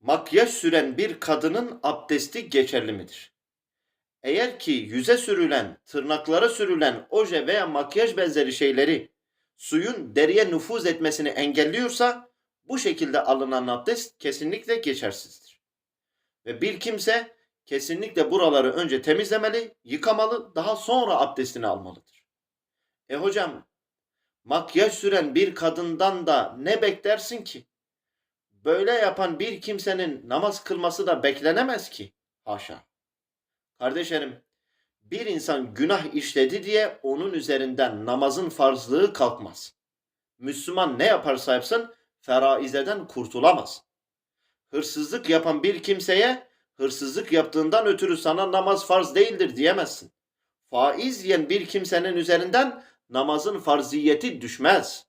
Makyaj süren bir kadının abdesti geçerli midir? Eğer ki yüze sürülen, tırnaklara sürülen oje veya makyaj benzeri şeyleri suyun deriye nüfuz etmesini engelliyorsa bu şekilde alınan abdest kesinlikle geçersizdir. Ve bir kimse kesinlikle buraları önce temizlemeli, yıkamalı, daha sonra abdestini almalıdır. E hocam, makyaj süren bir kadından da ne beklersin ki? Böyle yapan bir kimsenin namaz kılması da beklenemez ki. Haşa. Kardeşlerim, bir insan günah işledi diye onun üzerinden namazın farzlığı kalkmaz. Müslüman ne yaparsa yapsın feraizeden kurtulamaz. Hırsızlık yapan bir kimseye hırsızlık yaptığından ötürü sana namaz farz değildir diyemezsin. Faiz yiyen bir kimsenin üzerinden namazın farziyeti düşmez.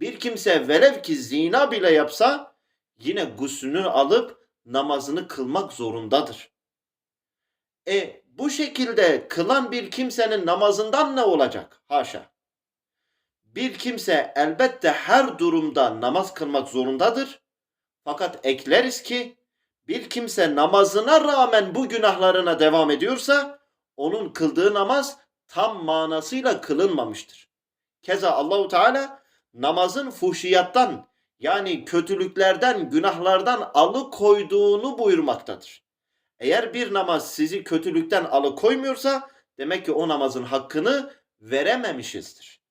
Bir kimse velev ki zina bile yapsa yine guslünü alıp namazını kılmak zorundadır. E bu şekilde kılan bir kimsenin namazından ne olacak? Haşa. Bir kimse elbette her durumda namaz kılmak zorundadır. Fakat ekleriz ki bir kimse namazına rağmen bu günahlarına devam ediyorsa onun kıldığı namaz tam manasıyla kılınmamıştır. Keza Allahu Teala namazın fuhşiyattan yani kötülüklerden, günahlardan alıkoyduğunu buyurmaktadır. Eğer bir namaz sizi kötülükten alıkoymuyorsa demek ki o namazın hakkını verememişizdir.